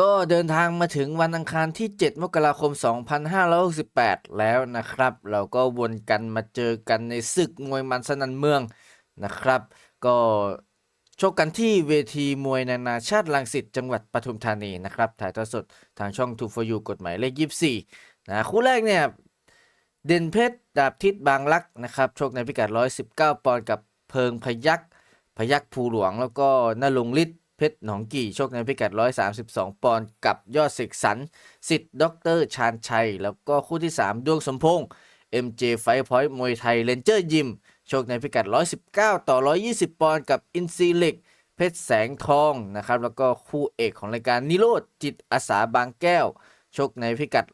ก็เดินทางมาถึงวันอังคารที่ 7 มกราคม 2568 แล้วนะครับ เราก็วนกันมาเจอกันในศึกมวยมันสนันเมืองนะครับ ก็ชกกันที่เวทีมวยนานาชาติลังสิตจังหวัดปทุมธานีนะครับ ถ่ายทอดสดทางช่อง2 for you กฎหมายเลข 24 นะคู่แรกเนี่ย เด่นเพชร ดาบทิศบางรักนะครับ ชกในพิกัด 119 ปอนด์กับเพิงพยักพยักภูหลวงแล้วก็นรงฤทธิ์ เพชรหนองกี่ชกในพิกัด 132 ปอนด์กับยอดเสกสรรสิทธิ์ด็อกเตอร์ชาญชัย แล้วก็คู่ที่ 3 ดวงสมพงษ์ MJ Fight Point มวยไทยเลนเจอร์ยิมชกในพิกัด 119 ต่อ 120 ปอนด์กับอินซีเล็กเพชรแสงทองนะครับแล้วก็คู่เอกของรายการนิโรธจิตอาสาบางแก้ว ชกในพิกัด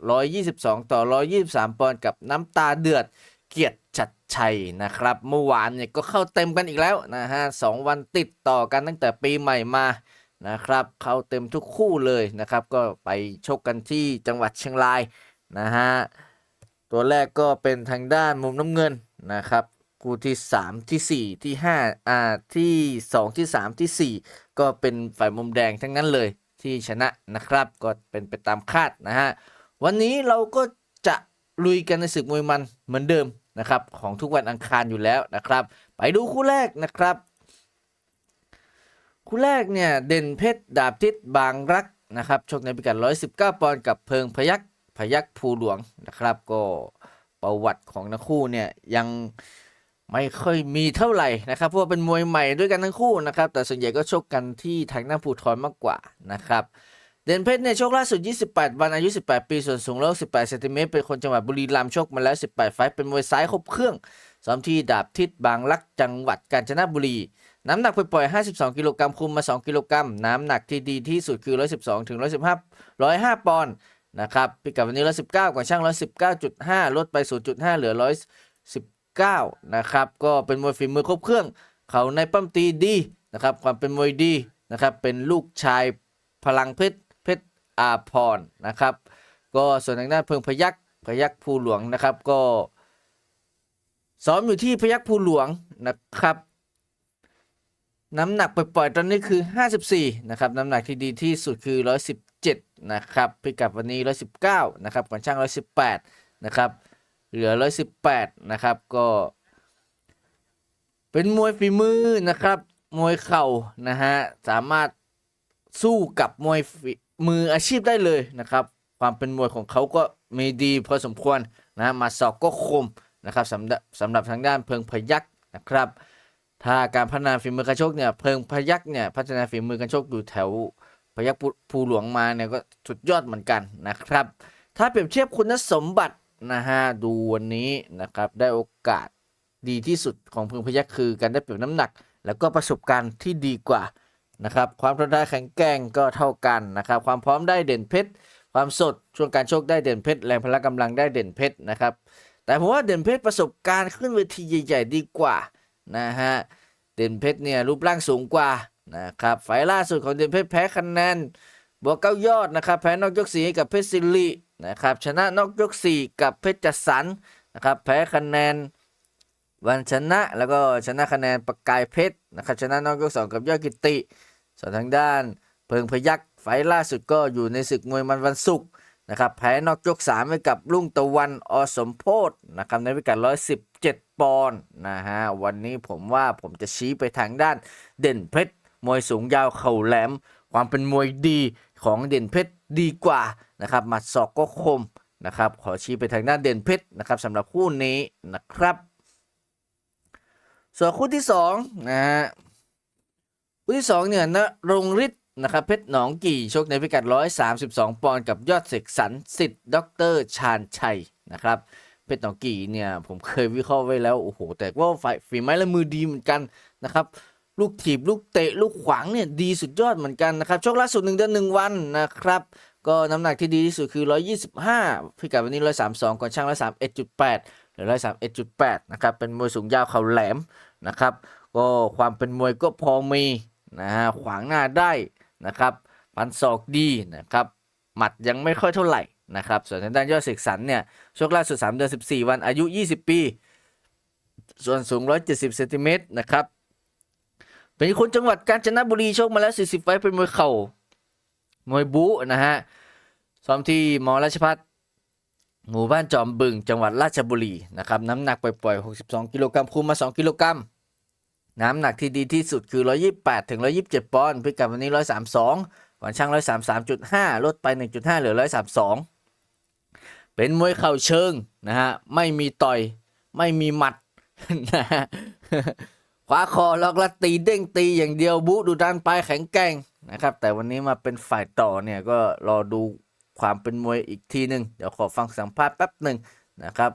122 ต่อ 123 ปอนด์กับน้ำตาเดือด เกียรติชัดชัยนะครับ เมื่อวานเนี่ยก็เข้าเต็มกันอีกแล้วนะฮะสองวันติดต่อกันตั้งแต่ปีใหม่มานะครับ เข้าเต็มทุกคู่เลยนะครับ ก็ไปชกกันที่จังหวัดเชียงรายนะฮะตัวแรกก็เป็นทางด้านมุมน้ำเงินนะครับคู่ที่ 3 ที่ 4 ที่5อ่าที่ 2 ที่ 3 ทีสี่4 ก็เป็นฝ่ายมุมแดงทั้งนั้นเลยที่ชนะนะครับ ก็เป็นไปตามคาดนะฮะวันนี้เราก็จะ ลุยกันในศึกมวยมันเหมือนเดิมนะครับของทุกวันอังคารอยู่แล้วนะครับ ไปดูคู่แรกนะครับ คู่แรกเนี่ยเด่นเพชรดาบทิศบางรักนะครับชกในพิกัด 119 ปอนด์กับเพิงพยักพยักภูหลวงนะครับ ก็ประวัติของทั้งคู่เนี่ยยังไม่ค่อยมีเท่าไหร่นะครับเพราะว่าเป็นมวยใหม่ด้วยกันทั้งคู่นะครับ แต่ส่วนใหญ่ก็ชกกันที่ทางหน้าภูทรมากกว่านะครับ เด่นเพชรเนี่ยชกล่าสุด 28 วันอายุ 18 ปี ส่วนสูง118เซนติเมตรเป็นคนจังหวัดบุรีรัมย์ชกมาแล้ว 18 ไฟต์เป็นมวยซ้ายครบเครื่องซ้อมที่ดาบทิศบางรักจังหวัดกาญจนบุรี น้ำหนักปล่อย 52 กิโลกรัมคุมมา 2 กิโลกรัม น้ำหนักที่ดีที่สุดคือ 112 ถึง 115 105 ปอนด์นะครับพิกัดวันนี้ 119 กว่าช่าง 119.5 ลดไป 0.5 เหลือ 119 นะครับ ก็เป็นมวยฝีมือครบเครื่อง เขาในปั้มตีดีนะครับ ความเป็นมวยดีนะครับ เป็นลูกชายพลังเพชร อาพรนะครับ ก็ส่วนทางด้านเพิงพยักพยักภูหลวงนะครับก็ซ้อมอยู่ที่พยักภูหลวงนะครับ น้ำหนักปล่อยๆตอนนี้คือ 54 นะครับ น้ำหนักที่ดีที่สุดคือ 117 นะครับพิกัดวันนี้ 119 นะครับก่อนช่าง 118 นะครับ เหลือ 118 นะครับ ก็ เป็นมวยฝีมือนะครับ มวยเข่านะฮะ สามารถสู้กับมวยฝี มืออาชีพได้เลยนะครับ ความเป็นมวยของเขาก็มีดีพอสมควรนะมาสอกก็คมนะครับสำหรับสำหรับทางด้านเพิงพยักนะครับ ถ้าการพัฒนาฝีมือการชกเนี่ยเพิงพยักเนี่ยพัฒนาฝีมือการชกอยู่แถวพยักภูหลวงมาเนี่ยก็สุดยอดเหมือนกันนะครับ ถ้าเปรียบเทียบคุณสมบัตินะฮะดูวันนี้นะครับได้โอกาสดีที่สุดของเพิงพยักคือการได้เปรียบน้ำหนัก แล้วก็ประสบการณ์ที่ดีกว่า นะครับความทนทานแข็งแกร่งก็เท่ากันนะครับความพร้อมได้เด่นเพชรความสดช่วงการโชกได้เด่นเพชรแรงพละกำลังได้เด่นเพชรนะครับแต่ผมว่าเด่นเพชรประสบการณ์ขึ้นเวทีใหญ่ๆดีกว่านะฮะเด่นเพชรเนี่ยรูปร่างสูงกว่านะครับไฟล่าสุดของเด่นเพชรแพ้คะแนนบวกเก้ายอดนะครับแพ้นอกยกสีให้กับเพชรซิลินะครับชนะนอกยกสี่กับเพชรจัดสรรนะครับแพ้คะแนนวันชนะแล้วก็ชนะคะแนนประกายเพชรนะครับชนะนอกยกสองกับยอดกิติ ส่วนทางด้านเพิงพยักไฟล่าสุดก็อยู่ในศึกมวยมันวันศุกร์นะครับแพ้นอกยก3ให้กับรุ่งตะวันอสมโพธนะครับในพิกัด 117 ปอนด์นะฮะวันนี้ผมว่าผมจะชี้ไปทางด้านเด่นเพชรมวยสูงยาวเข่าแหลม ความเป็นมวยดีของเด่นเพชรดีกว่านะครับหมัดศอกก็คมนะครับขอชี้ไปทางด้านเด่นเพชรนะครับสำหรับคู่นี้นะครับ ส่วนคู่ที่สองนะฮะ คู่ที่สองเนี่ยนะรงฤทธิ์นะครับเพชรหนองกี่ชกในพิกัด 132 ปอนด์กับยอดเสกสรรสิทธิ์ด็อกเตอร์ชาญชัยนะครับเพชรหนองกี่เนี่ยผมเคยวิเคราะห์ไว้แล้วโอ้โหแต่ว่าฝ่ายฝีไม้และมือดีเหมือนกันนะครับลูกถีบลูกเตะลูกขวางเนี่ยดีสุดยอดเหมือนกันนะครับชกล่าสุด1เดือน1วันนะครับก็น้ำหนักที่ดีที่สุดคือ 125 พิกัดวันนี้ 132 ก่อนช่าง 131.8 หรือ 131.8 นะครับ เป็นมวยสูงยาวเข่าแหลมนะครับ ก็ความเป็นมวยก็พอมี นะฮะขวางหน้าได้นะครับพันศอกดีนะครับหมัดยังไม่ค่อยเท่าไหร่นะครับส่วนทางด้านยอดเสกสรรเนี่ยชกล่าสุด 3 เดือน 14 วันอายุ 20 ปี ส่วนสูง 170เซนติเมตรนะครับเป็นคนจังหวัดกาญจนบุรีโชกมาแล้ว 40 ไฟเป็นมวยเข่ามวยบูนะฮะซ้อมที่มอราชพัฒหมู่บ้านจอมบึง จังหวัดราชบุรีนะครับน้ำหนักปล่อยๆ 62 กิโลกรัมคุมมา 2 กิโลกรัม น้ำหนักที่ดีที่สุดคือ 128 ถึง 127 ปอนด์พิกัดวันนี้ 132ก่อนช่าง 133.5 ลดไป 1.5 เหลือ 132 เป็นมวยเข่าเชิงนะฮะ ไม่มีต่อย ไม่มีหมัดนะฮะขวาคอล็อกและตีเด้งตีอย่างเดียวบุดูดันไปแข็งแกร่งนะครับ แต่วันนี้มาเป็นฝ่ายต่อเนี่ยก็รอดูความเป็นมวยอีกทีหนึ่งเดี๋ยวขอฟังสัมภาษณ์แป๊บหนึ่งนะครับ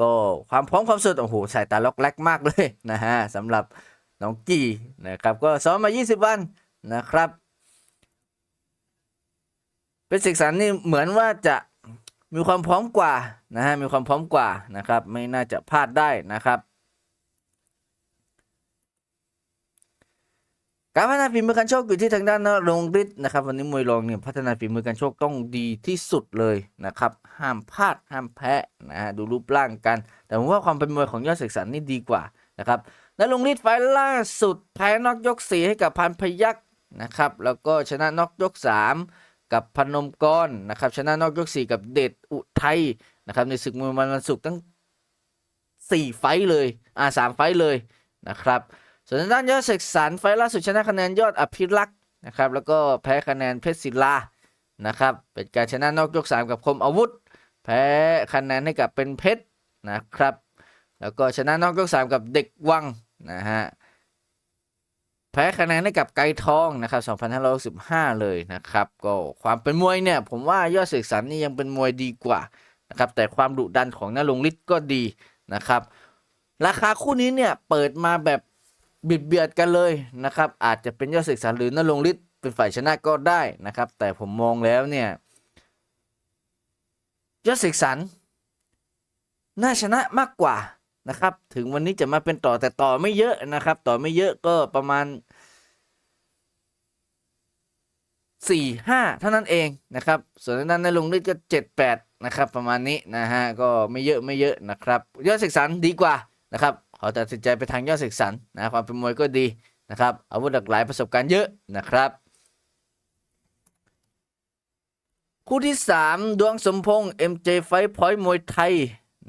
ก็ความพร้อมความสุดโอ้โหสายตาล็อกแรกมากเลยนะฮะสำหรับ น้องกี้นะครับก็ซ้อมมา 20 วันนะครับ เป็นศึกษานี่เหมือนว่าจะมีความพร้อมกว่านะฮะมีความพร้อมกว่านะครับ ไม่น่าจะพลาดได้นะครับ การพัฒนาฝีมือการชกอยู่ที่ทางด้านนรงฤทธิ์นะครับ วันนี้มวยรองเนี่ยพัฒนาฝีมือการชกต้องดีที่สุดเลยนะครับ ห้ามพลาดห้ามแพ้นะฮะดูรูปร่างกัน แต่ผมว่าความเป็นมวยของยอดศึกษานี่ดีกว่านะครับ นรงฤทธิ์ไฟล่าสุดแพ้นอกยก 4 ให้กับพันพยักษ์นะครับ แล้วก็ชนะนอกยก 3 กับพนมกรนะครับ ชนะนอกยก 4 กับเดชอุทัยนะครับ ในศึกมวยมันวันศุกร์ตั้ง 4 ไฟเลยอ่าสามไฟเลยนะครับ ส่วนด้านยอดเสกสรรไฟล์ล่าสุดชนะคะแนนยอดอภิรักษ์นะครับ แล้วก็แพ้คะแนนเพชรศิลานะครับ เป็นการชนะนอกยก 3 กับคมอาวุธ แพ้คะแนนให้กับเป็นเพชรนะครับ แล้วก็ชนะนอกยก 3 กับเด็กวัง นะฮะแพ้คะแนนให้กับไกทองนะครับ2565 เลยนะครับ ก็ความเป็นมวยเนี่ย ผมว่ายอดเสกสรรนี่ยังเป็นมวยดีกว่านะครับ แต่ความดุดันของนรงฤทธิ์ก็ดีนะครับ ราคาคู่นี้เนี่ยเปิดมาแบบเบียดเบียดกันเลยนะครับ อาจจะเป็นยอดศึกษาหรือนรงฤทธิ์เป็นฝ่ายชนะก็ได้นะครับ แต่ผมมองแล้วเนี่ยยอดศึกษาน่าชนะมากกว่า นะครับ ถึงวันนี้จะมาเป็นต่อแต่ต่อไม่เยอะนะครับ ต่อไม่เยอะก็ประมาณสี่ห้าเท่านั้นเองนะครับ ส่วนด้านนรงฤทธิ์ก็เจ็ดแปดนะครับ ประมาณนี้นะฮะก็ไม่เยอะไม่เยอะนะครับ ยอดศึกษาดีกว่านะครับขอตัดสินใจไปทางยอดศึกษานะความเป็นมวยก็ดีนะครับ อาวุธหลากหลายประสบการณ์เยอะนะครับ คู่ที่ 3 ดวงสมพงษ์ MJ Fight Point มวยไทย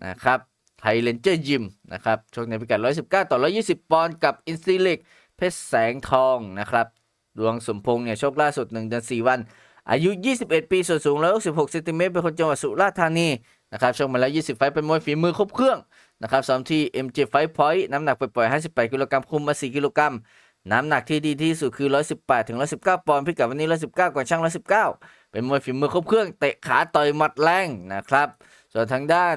นะครับ ไทยเลนเจอร์ยิมนะครับชกในพิกัด 119 ต่อ 120 ปอนด์กับอินซีเล็กเพชรแสงทองนะครับดวงสมพงษ์เนี่ยชกล่าสุด1เดือน4วัน อายุ 21 ปีส่วนสูง 166เซนติเมตรเป็นคนจังหวัดสุราษฎร์ธานีนะครับชกมาแล้ว 20 ไฟเป็นมวยฝีมือครบเครื่องนะครับซ้อมที่ MJ Fight Point น้ำหนักปล่อยๆ58 กิโลกรัมคุมมา 4 กิโลกรัมน้ำหนักที่ดีที่สุดคือ 118 ถึง 119 ปอนด์พิกัดวันนี้ 119 กว่าช่าง 119 เป็นมวยฝีมือครบเครื่องเตะขาต่อยหมัดแรงนะครับ ส่วนทางด้าน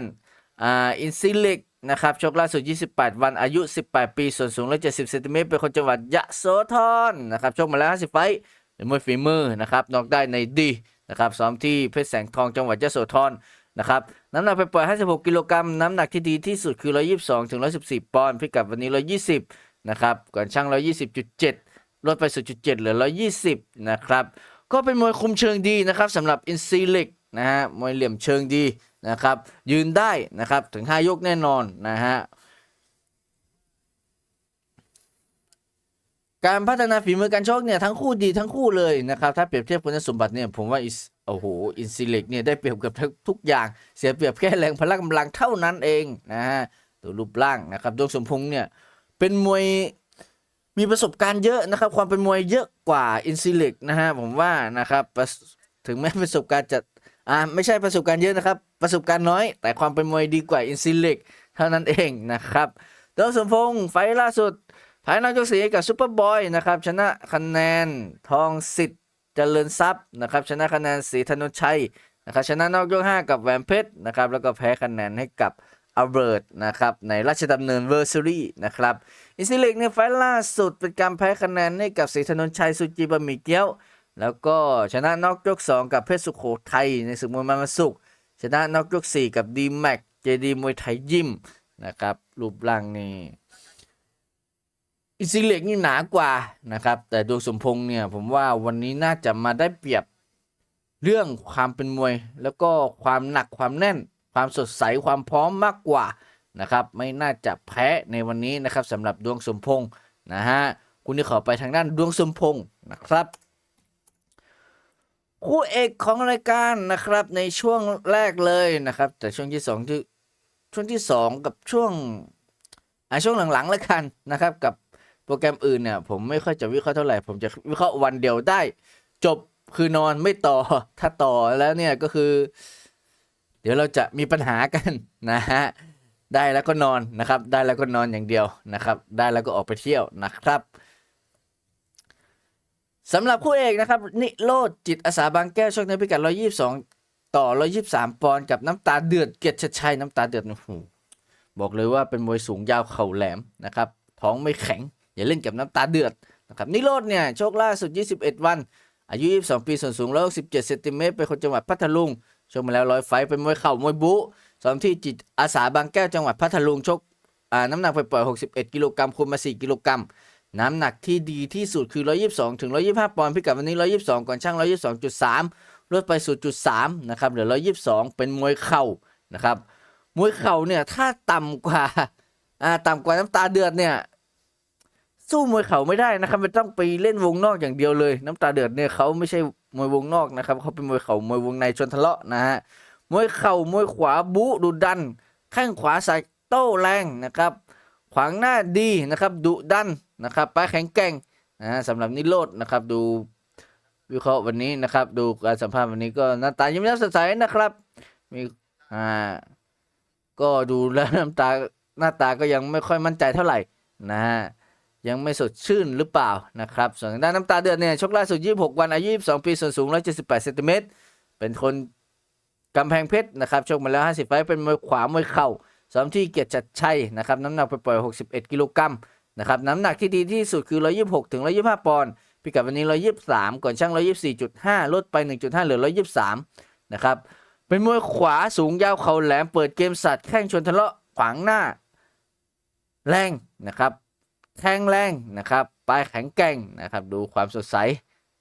อ่าอินซิลิกนะครับชกล่าสุด 28 วันอายุ 18 ปี ส่วนสูง 170เซนติเมตรเป็นคนจังหวัดยะโสธรนะครับชกมาแล้ว 50 ไฟต์เป็นมวยฝีมือนะครับนอกได้ในดีนะครับซ้อมที่เพชรแสงทองจังหวัดยะโสธรนะครับน้ำหนักไปปล่อย 56 กิโลกรัมน้ำหนักที่ดีที่สุดคือ 122 ถึง 114 ปอนด์พิกัดวันนี้ 120 นะครับ ก่อนช่าง 120.7 ลดไป 0.7 เหลือ 120 นะครับ ก็เป็นมวยคุมเชิงดีนะครับสำหรับอินซีเล็ก นะฮะมวยเหลี่ยมเชิงดีนะครับ ยืนได้นะครับถึง 5 ยกแน่นอนนะฮะการพัฒนาฝีมือการชกเนี่ยทั้งคู่ดีทั้งคู่เลยนะครับถ้าเปรียบเทียบคุณสมบัติเนี่ยผมว่าอิสโอ้โหอินซิเล็กเนี่ยได้เปรียบเกับทุกอย่าง เสียเปรียบแค่แรงพละกำลังเท่านั้นเองนะฮะตัวรูปร่างนะครับดวงสมพงษ์เนี่ยเป็นมวยมีประสบการณ์เยอะนะครับ ความเป็นมวยเยอะกว่าอินซิเล็กนะฮะผมว่านะครับถึงแม้ประสบการณ์จะ อ่าไม่ใช่ประสบการณ์เยอะนะครับ ประสบการณ์น้อย แต่ความเป็นมวยดีกว่าอินซิล็กเท่านั้นเองนะครับดวสมพงษ์ไฟล์ล่าสุดภายนอกยกสีกับซูเปอร์บอยนะครับชนะคะแนนทองสิทธิ์เจริญทรัพย์นะครับชนะคะแนนศรีธนุชัยนะครับชนะนอกยก5กับแหวนเพชรนะครับแล้วก็แพ้คะแนนให้กับอัลเบิร์ตนะครับในราชดำเนินเวอร์ซูรี่นะครับอินซิล็กในไฟล์ล่าสุดเป็นการแพ้คะแนนให้กับศรีธนุชัยสุจิบะหมี่เกี๊ยว แล้วก็ชนะนอกยก 2 กับเพชรสุโขทัยในศึกมวยมันมาสุกชนะนอกยก 4 กับดีแม็กเจดีมวยไทยยิมนะครับ รูปร่างนี่อิซิเล็กนี่หนากว่านะครับ แต่ดวงสมพงษ์เนี่ยผมว่าวันนี้น่าจะมาได้เปรียบเรื่องความเป็นมวย แล้วก็ความหนักความแน่น ความสดใสความพร้อมมากกว่านะครับ ไม่น่าจะแพ้ในวันนี้นะครับสำหรับดวงสมพงษ์นะฮะคุณที่ขอไปทางด้านดวงสมพงษ์นะครับ คู่เอกของรายการนะครับในช่วงแรกเลยนะครับ แต่ช่วงที่สองที่ช่วงที่สองกับช่วงอ่าช่วงหลังๆแล้วกันนะครับ กับโปรแกรมอื่นเนี่ยผมไม่ค่อยจะวิเคราะห์เท่าไหร่ ผมจะวิเคราะห์วันเดียวได้ จบคือนอนไม่ต่อถ้าต่อแล้วเนี่ยก็คือ เดี๋ยวเราจะมีปัญหากันนะฮะได้แล้วก็นอนนะครับ ได้แล้วก็นอนอย่างเดียวนะครับ ได้แล้วก็ออกไปเที่ยวนะครับ สำหรับคู่เอกนะครับ นิโรธจิตอาสาบางแก้วชกในพิกัด 122 ต่อ 123 ปอนด์กับน้ำตาเดือดเกียรติชัยน้ำตาเดือดโอ้โหบอกเลยว่าเป็นมวยสูงยาวเข่าแหลมนะครับ ท้องไม่แข็ง อย่าเล่นกับน้ำตาเดือดนะครับนิโรธเนี่ยโชคล่าสุด 21 วัน อายุ 22 ปีส่วนสูง167เซนติเมตรเป็นคนจังหวัดพัทลุงชกมาแล้วร้อยไฟเป็นมวยเข่ามวยบุซ้อมที่จิตอาสาบางแก้วจังหวัดพัทลุงชกน้ำหนักไปปล่อย 61 กิโลกรัมคุมมา 4 กิโลกรัม น้ำหนักที่ดีที่สุดคือ 122 ถึง 125 ปอนด์พิกัดวันนี้ 122 ก่อนช่าง 122.3 ลดไป 0.3 นะครับเหลือ 122 เป็นมวยเข่านะครับ มวยเข่าเนี่ยถ้าต่ำกว่าอ่าต่ำกว่าน้ำตาเดือดเนี่ยสู้มวยเข่าไม่ได้นะครับมันต้องไปเล่นวงนอกอย่างเดียวเลย น้ำตาเดือดเนี่ยเขาไม่ใช่มวยวงนอกนะครับเขาเป็นมวยเข่ามวยวงในชนทะเลาะนะฮะมวยเข่ามวยขวาบุดุดันแข้งขวาใส่โต้แรงนะครับ ขวางหน้าดีนะครับดุดันนะครับปลายแข็งแกร่งนะสำหรับนิโรธนะครับดูวิเคราะห์วันนี้นะครับ ดูการสัมภาษณ์วันนี้ก็หน้าตายิ้มแย้มสดใสนะครับมีอ่าก็ดูแล้วน้ำตาหน้าตาก็ยังไม่ค่อยมั่นใจเท่าไหร่นะฮะยังไม่สดชื่นหรือเปล่านะครับ ส่วนด้านน้ำตาเดือดเนี่ยชกล่าสุด 26 วันอายุ 22 ปีส่วนสูง 178เซนติเมตรเป็นคนกำแพงเพชรนะครับชกมาแล้ว 50 ไฟเป็นมวยขวามวยเข่า ซ้อมที่เกียรติจัดชัยนะครับน้ำหนักไปปล่อย 61 กิโลกรัมนะครับน้ำหนักที่ดีที่สุดคือ 126 ถึง 125 ปอนด์พิกัดวันนี้ 123 ก่อนช่าง 124.5 ลดไป 1.5 เหลือ 123 นะครับ เป็นมวยขวาสูงยาวเข่าแหลมเปิดเกมสัตว์แข้งชนทะเลาะขวางหน้า แรงนะครับแข้งแรงนะครับปลายแข็งแกร่งนะครับ ดูความสดใส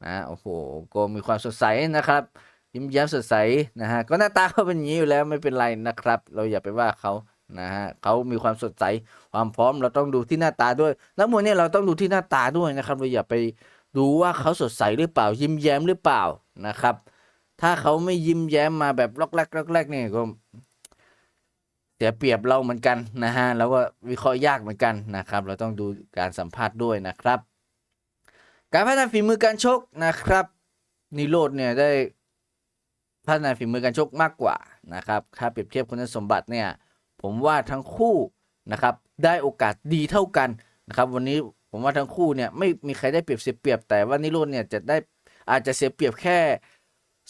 นะโอ้โหโกมีความสดใสนะครับ ยิ้มแย้มสดใสนะฮะก็หน้าตาเขาเป็นอย่างนี้อยู่แล้วไม่เป็นไรนะครับ เราอย่าไปว่าเขา นะฮะเขามีความสดใสความพร้อมเราต้องดูที่หน้าตาด้วยนักมวยเนี่ยเราต้องดูที่หน้าตาด้วยนะครับเราอย่าไปดูว่าเขาสดใสหรือเปล่า ยิ้มแย้มหรือเปล่านะครับ ถ้าเขาไม่ยิ้มแย้มมาแบบล็อกแรกล็อกแรกเนี่ยก็เสียเปรียบเราเหมือนกันนะฮะแล้วก็วิเคราะห์ยากเหมือนกันนะครับ เราต้องดูการสัมภาษณ์ด้วยนะครับ การพัฒนาฝีมือการชกนะครับนิโรธเนี่ยได้พัฒนาฝีมือการชกมากกว่านะครับถ้าเปรียบเทียบคุณสมบัติเนี่ย ผมว่าทั้งคู่นะครับได้โอกาสดีเท่ากันนะครับวันนี้ผมว่าทั้งคู่เนี่ยไม่มีใครได้เปรียบเสียเปรียบ แต่ว่านิโรธเนี่ยจะได้อาจจะเสียเปรียบแค่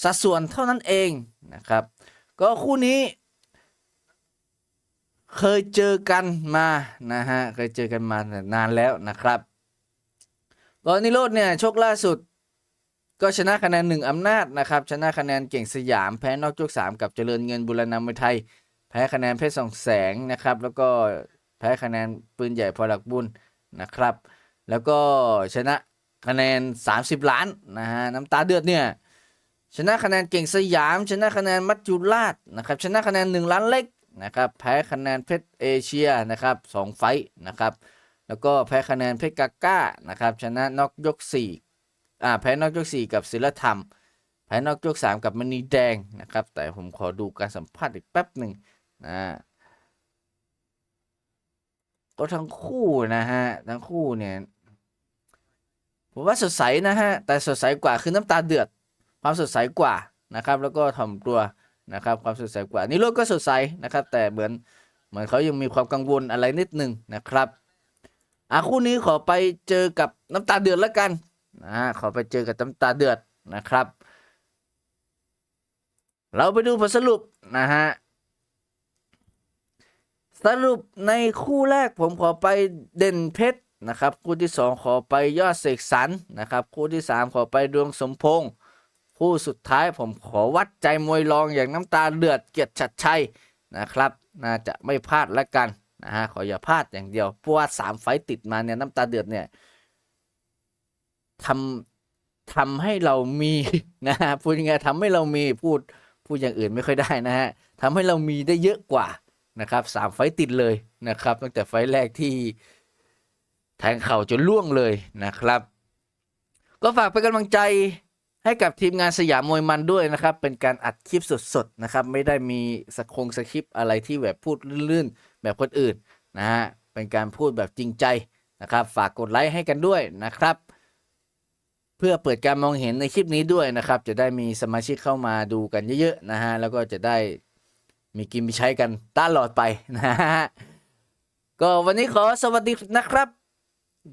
สัดส่วนเท่านั้นเองนะครับ ก็คู่นี้เคยเจอกันมานะฮะเคยเจอกันมานานแล้วนะครับก็นิโรธเนี่ยชกล่าสุด ก็ชนะคะแนนหนึ่งอำนาจนะครับชนะคะแนนเก่งสยามแพ้นอกยกสามกับเจริญเงินบุรณามวยไทย แพ้คะแนนเพชรสองแสงนะครับ แล้วก็แพ้คะแนนปืนใหญ่พอหลักบุญนะครับ แล้วก็ชนะคะแนน 30 ล้านนะฮะน้ำตาเดือดเนี่ยชนะคะแนนเก่งสยาม ชนะคะแนนมัจจุราชนะครับชนะคะแนน 1 ล้านเล็กนะครับแพ้คะแนนเพชรเอเชียนะครับสองไฟนะครับแล้วก็แพ้คะแนนเพชรกาก้านะครับชนะนอกยกสี่อ่าแพ้นอกยกสี่กับศิลธรรม แพ้นอกยกสามกับมณีแดงนะครับแต่ผมขอดูการสัมภาษณ์อีกแป๊บหนึ่ง นะก็ทั้งคู่นะฮะ ทั้งคู่เนี่ย ผมว่าสดใสนะฮะ แต่สดใสกว่าคือน้ำตาเดือด ความสดใสกว่านะครับ แล้วก็ถ่อมตัวนะครับ ความสดใสกว่า นี่โลกก็สดใสนะครับ แต่เหมือนเหมือนเขายังมีความกังวลอะไรนิดนึงนะครับอะคู่นี้ขอไปเจอกับน้ำตาเดือดแล้วกันนะฮะขอไปเจอกับน้ำตาเดือดนะครับ เราไปดูผลสรุปนะฮะ สรุปในคู่แรกผมขอไปเด่นเพชรนะครับ คู่ที่สองขอไปยอดเสกสรรนะครับ คู่ที่สามขอไปดวงสมพงษ์คู่สุดท้ายผมขอวัดใจมวยรองอย่างน้ำตาเดือดเกียรติชัดชัยนะครับ น่าจะไม่พลาดละกันนะฮะขออย่าพลาดอย่างเดียวเพราะว่าสามไฟต์ติดมาเนี่ยน้ำตาเดือดเนี่ยทำทำให้เรามีนะฮะพูดยังไงทำให้เรามีพูดพูดอย่างอื่นไม่ค่อยได้นะฮะทำให้เรามีได้เยอะกว่า นะครับสามไฟติดเลยนะครับ ตั้งแต่ไฟแรกที่แทงเข่าจนล่วงเลยนะครับ ก็ฝากเป็นกำลังใจให้กับทีมงานสยามมวยมันด้วยนะครับ เป็นการอัดคลิปสดๆนะครับ ไม่ได้มีสคงสคริปอะไรที่แบบพูดลื่นๆ แบบคนอื่นนะฮะ เป็นการพูดแบบจริงใจนะครับ ฝากกดไลค์ให้กันด้วยนะครับ เพื่อเปิดการมองเห็นในคลิปนี้ด้วยนะครับ จะได้มีสมาชิกเข้ามาดูกันเยอะๆนะฮะ แล้วก็จะได้ มีกินมีใช้กันตลอดไปนะฮะก็วันนี้ขอสวัสดีนะครับ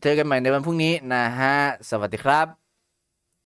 เจอกันใหม่ในวันพรุ่งนี้นะฮะ สวัสดีครับ